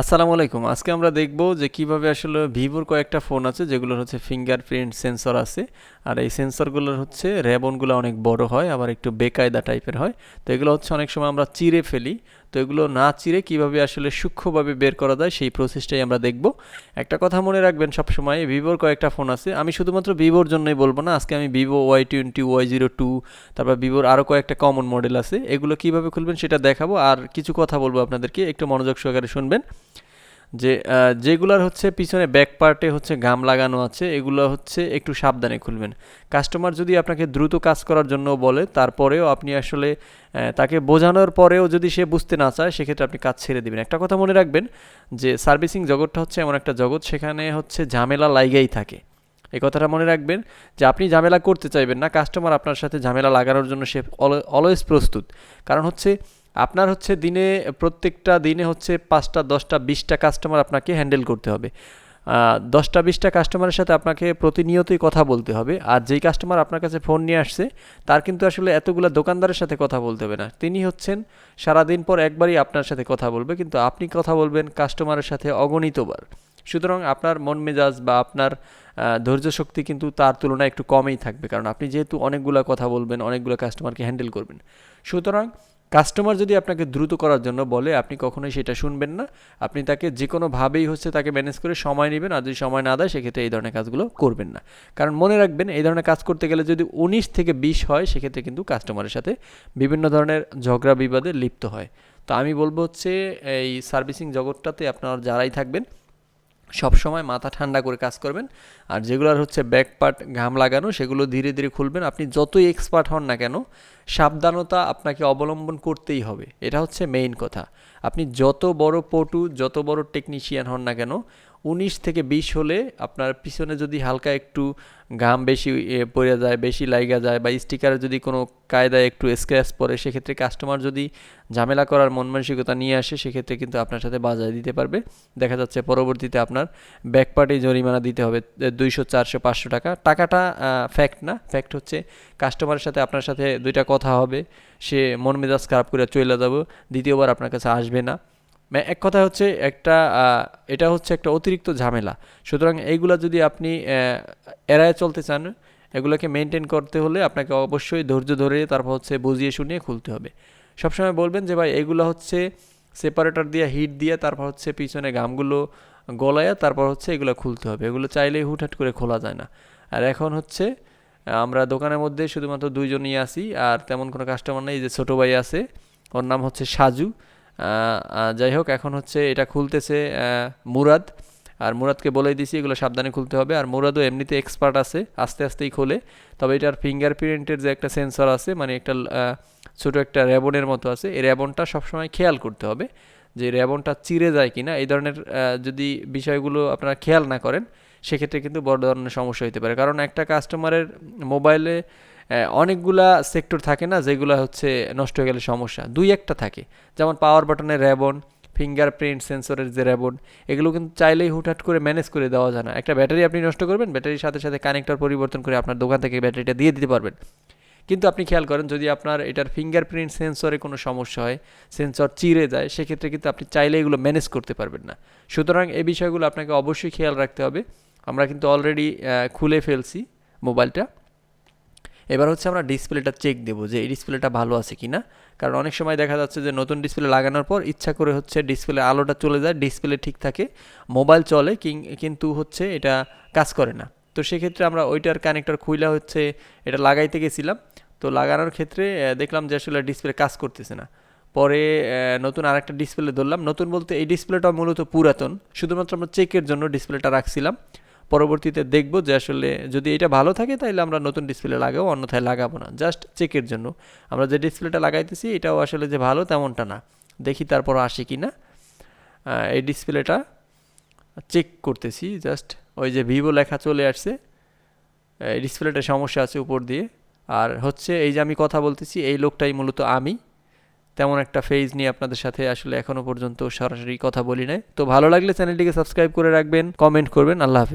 আসসালামু আলাইকুম। আজকে আমরা দেখব যে কীভাবে আসলে ভিভোর কয়েকটা ফোন আছে, যেগুলোর হচ্ছে ফিঙ্গারপ্রিন্ট সেন্সর আছে। আর এই সেন্সরগুলোর হচ্ছে র্যাবনগুলো অনেক বড় হয়, আবার একটু বেকায়দা টাইপের হয়। তো এগুলো হচ্ছে অনেক সময় আমরা চিরে ফেলি। তো এগুলো না চিরে কীভাবে আসলে সূক্ষ্মভাবে বের করা যায় সেই প্রসেসটাই আমরা দেখব। একটা কথা মনে রাখবেন সবসময় ভিভোর কয়েকটা ফোন আছে। আমি শুধুমাত্র ভিভোর জন্যই বলব না, আজকে আমি Vivo Y twenty Y zero two তারপর ভিভোর আরও কয়েকটা কমন মডেল আছে। এগুলো কীভাবে খুলবেন সেটা দেখাবো। আর কিছু কথা বলব আপনাদেরকে, একটু মনোযোগ সহকারে শুনবেন। যে যেগুলার হচ্ছে পিছনে ব্যাক পার্টে হচ্ছে গাম লাগানো আছে, এগুলো হচ্ছে একটু সাবধানে খুলবেন। কাস্টমার যদি আপনাকে দ্রুত কাজ করার জন্য বলে, তারপরেও আপনি আসলে তাকে বোঝানোর পরেও যদি সে বুঝতে না চায়, সেক্ষেত্রে আপনি কাজ ছেড়ে দেবেন। একটা কথা মনে রাখবেন যে সার্ভিসিং জগৎটা হচ্ছে এমন একটা জগৎ, সেখানে হচ্ছে ঝামেলা লাইগাই থাকে। এই কথাটা মনে রাখবেন যে, আপনি ঝামেলা করতে চাইবেন না কাস্টমার আপনার সাথে ঝামেলা লাগানোর জন্য সে অলওয়েজ প্রস্তুত। কারণ হচ্ছে আপনার হচ্ছে দিনে, প্রত্যেকটা দিনে হচ্ছে পাঁচটা, দশটা, বিশটা কাস্টমার আপনাকে হ্যান্ডেল করতে হবে। দশটা, বিশটা কাস্টমারের সাথে আপনাকে প্রতিনিয়তই কথা বলতে হবে। আর যেই কাস্টমার আপনার কাছে ফোন নিয়ে আসছে, তার কিন্তু আসলে এতগুলো দোকানদারের সাথে কথা বলতে হবে না। তিনি হচ্ছেন সারাদিন পর একবারই আপনার সাথে কথা বলবে, কিন্তু আপনি কথা বলবেন কাস্টমারের সাথে অগণিতবার। সুতরাং আপনার মন মেজাজ বা আপনার ধৈর্য শক্তি কিন্তু তার তুলনায় একটু কমই থাকবে, কারণ আপনি যেহেতু অনেকগুলো কথা বলবেন, অনেকগুলো কাস্টমারকে হ্যান্ডেল করবেন। সুতরাং কাস্টমার যদি আপনাকে দ্রুত করার জন্য বলে, আপনি কখনোই সেটা শুনবেন না। আপনি তাকে যে কোনোভাবেই হচ্ছে তাকে ম্যানেজ করে সময় নেবেন আর যদি সময় না দেয়, সেক্ষেত্রে এই ধরনের কাজগুলো করবেন না। কারণ মনে রাখবেন, এই ধরনের কাজ করতে গেলে যদি উনিশ থেকে বিশ হয়, সেক্ষেত্রে কিন্তু কাস্টমারের সাথে বিভিন্ন ধরনের ঝগড়া বিবাদে লিপ্ত হয়। তো আমি বলব হচ্ছে, এই সার্ভিসিং জগৎটাতে আপনারা যারাই থাকবেন সব সময় মাথা ঠান্ডা করে কাজ করবেন। আর যেগুলোর হচ্ছে ব্যাক পার্ট ঘাম লাগানো, সেগুলো ধীরে ধীরে খুলবেন। আপনি যতই এক্সপার্ট হন না কেন, সাবধানতা আপনাকে অবলম্বন করতেই হবে। এটা হচ্ছে মেইন কথা। আপনি যত বড় পটু, যত বড় টেকনিশিয়ান হন না কেন উনিশ থেকে বিশ হলে আপনার পিছনে যদি হালকা একটু ঘাম বেশি পড়ে যায়, বেশি লাইগা যায় বা স্টিকারে যদি কোনো কায়দায় একটু স্ক্র্যাচ পড়ে, সেক্ষেত্রে কাস্টমার যদি ঝামেলা করার মন মানসিকতা নিয়ে আসে, সেক্ষেত্রে কিন্তু আপনার সাথে বাজায় দিতে পারবে। দেখা যাচ্ছে পরবর্তীতে আপনার ব্যাক পার্টে জরিমানা দিতে হবে দুইশো, চারশো, পাঁচশো টাকা। টাকাটা ফ্যাক্ট না ফ্যাক্ট হচ্ছে কাস্টমারের সাথে আপনার সাথে দুইটা কথা হবে, সে মন মেজাজ খারাপ করে চলে যাব, দ্বিতীয়বার আপনার কাছে আসবে না। এক কথা হচ্ছে একটা এটা হচ্ছে একটা অতিরিক্ত ঝামেলা। সুতরাং এইগুলা যদি আপনি এড়ায় চলতে চান, এগুলোকে মেনটেন করতে হলে আপনাকে অবশ্যই ধৈর্য ধরে তারপর হচ্ছে বুঝিয়ে শুনিয়ে খুলতে হবে। সবসময় বলবেন যে, ভাই, এগুলো হচ্ছে সেপারেটর দিয়ে হিট দিয়ে, তারপর হচ্ছে পিছনে গামগুলো গলায়, তারপর হচ্ছে এগুলো খুলতে হবে। এগুলো চাইলেই হুটহাট করে খোলা যায় না। আর এখন হচ্ছে, আমরা দোকানের মধ্যে শুধুমাত্র দুইজনই আছি, আর তেমন কোনো কাস্টমার নেই যে ছোটো ভাই আছে, ওর নাম হচ্ছে সাজু। যাই হোক, এখন হচ্ছে এটা খুলতেছে মুরাদ। আর মুরাদকে বলেই দিছি, এগুলো সাবধানে খুলতে হবে। আর মুরাদও এমনিতে এক্সপার্ট আছে, আস্তে আস্তেই খোলে। তবে এটার ফিঙ্গারপ্রিন্টের যে একটা সেন্সর আছে মানে একটা ছোটো একটা র্যাবনের মতো আছে, এই র্যাবনটা সবসময় খেয়াল করতে হবে যে র্যাবনটা চিরে যায় কি না এই ধরনের যদি বিষয়গুলো আপনারা খেয়াল না করেন, সেক্ষেত্রে কিন্তু বড় ধরনের সমস্যা হতে পারে। কারণ একটা কাস্টমারের মোবাইলে অনেকগুলা সেক্টর থাকে না যেগুলো হচ্ছে নষ্ট হয়ে গেলে সমস্যা। দুই একটা থাকে। যেমন পাওয়ার বাটনের র্যাবন ফিঙ্গারপ্রিন্ট সেন্সরের যে র্যাবন এগুলো কিন্তু চাইলেই হুটহাট করে ম্যানেজ করে দেওয়া যায় না। একটা ব্যাটারি আপনি নষ্ট করবেন, ব্যাটারির সাথে সাথে কানেক্টর পরিবর্তন করে আপনার দোকান থেকে ব্যাটারিটা দিয়ে দিতে পারবেন। কিন্তু আপনি খেয়াল করেন, যদি আপনার এটার ফিঙ্গারপ্রিন্ট সেন্সরে কোনো সমস্যা হয় সেন্সর চিরে যায়, সেক্ষেত্রে কিন্তু আপনি চাইলে এগুলো ম্যানেজ করতে পারবেন না। সুতরাং এই বিষয়গুলো আপনাকে অবশ্যই খেয়াল রাখতে হবে। আমরা কিন্তু অলরেডি খুলে ফেলছি মোবাইলটা। এবার হচ্ছে আমরা ডিসপ্লেটা চেক দেবো যে এই ডিসপ্লেটা ভালো আছে কি না কারণ অনেক সময় দেখা যাচ্ছে যে নতুন ডিসপ্লে লাগানোর পর ইচ্ছা করে হচ্ছে ডিসপ্লে আলোটা চলে যায়, ডিসপ্লে ঠিক থাকে, মোবাইল চলে কিন্তু হচ্ছে এটা কাজ করে না। তো সেক্ষেত্রে আমরা ওইটার কানেক্টর খুইলা হচ্ছে এটা লাগাইতে গেছিলাম। তো লাগানোর ক্ষেত্রে দেখলাম যে আসলে ডিসপ্লে কাজ করতেছে না। পরে নতুন আরেকটা ডিসপ্লে ধরলাম। নতুন বলতে এই ডিসপ্লেটা মূলত পুরাতন। শুধুমাত্র আমরা চেকের জন্য ডিসপ্লেটা রাখছিলাম। পরবর্তীতে দেখব যে আসলে যদি এটা ভালো থাকে তাহলে আমরা নতুন ডিসপ্লে লাগাবো, অন্যথায় লাগাবো না। জাস্ট চেকের জন্য। আমরা যে ডিসপ্লেটা লাগাইতেছি, এটাও আসলে যে ভালো তেমনটা না। দেখি তারপর আসে কি না। এই ডিসপ্লেটা চেক করতেছি। জাস্ট ওই যে ভিভো লেখা চলে আসছে। ডিসপ্লেটা সমস্যা আছে উপর দিয়ে। আর হচ্ছে এই যে আমি কথা বলতেছি, এই লোকটাই মূলত আমি। তেমন একটা ফেজ নিয়ে আপনাদের সাথে আসলে এখনও পর্যন্ত সরাসরি কথা বলি নাই। তো ভালো লাগলে চ্যানেলটিকে সাবস্ক্রাইব করে রাখবেন কমেন্ট করবেন। আল্লাহ হাফেজ।